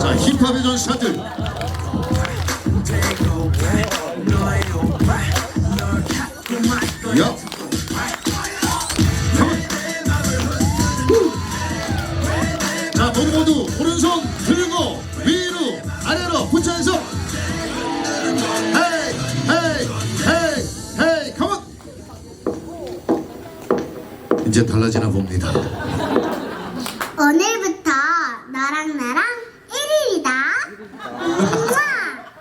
자 힙합의 전사들. 야. 자 모두 모두 오른손 들고 위로 아래로 붙여서 헤이 헤이 헤이 헤이 컴온. 이제 달라지나 봅니다 오늘부터 너랑 나랑 1일이다.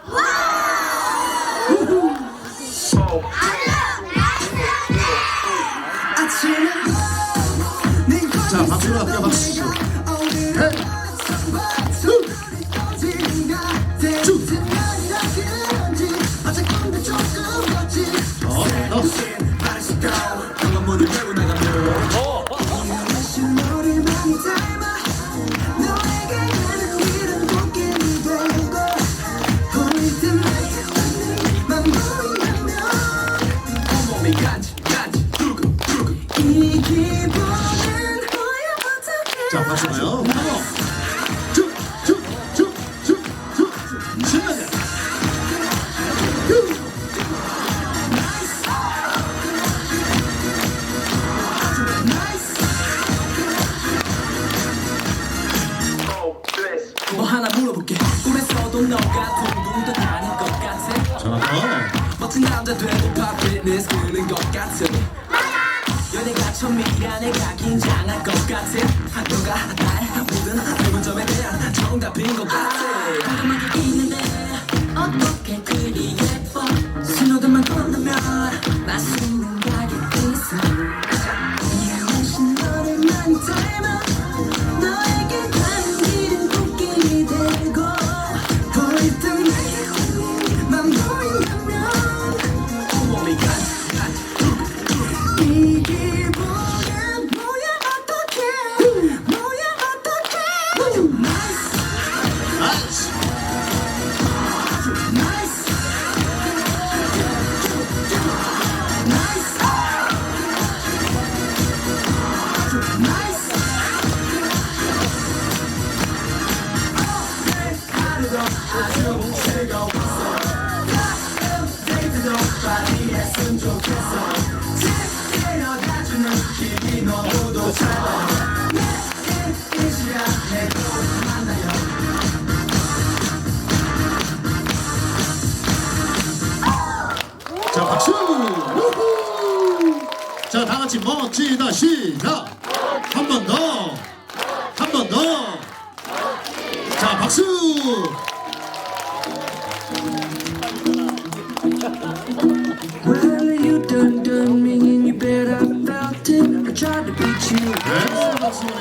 우와! 자 박수로 할게요 박수. 헤 자 박수 쭉쭉 쭉 쭉 쭉 신나게. 후. 뭐 하나 물어볼게. 꿈에서도 너가 둥둥 떠다닐 것 같아. 자 어. 멋진 남자 되고 팝 피트니스 끄는 것 같아 연애가 처음이라 내가 긴장할 것 같아 학교가 자 박수! 우후. 자 다같이 멋지다 시작! 한 번 더! 한 번 더! 자 박수 Awesome.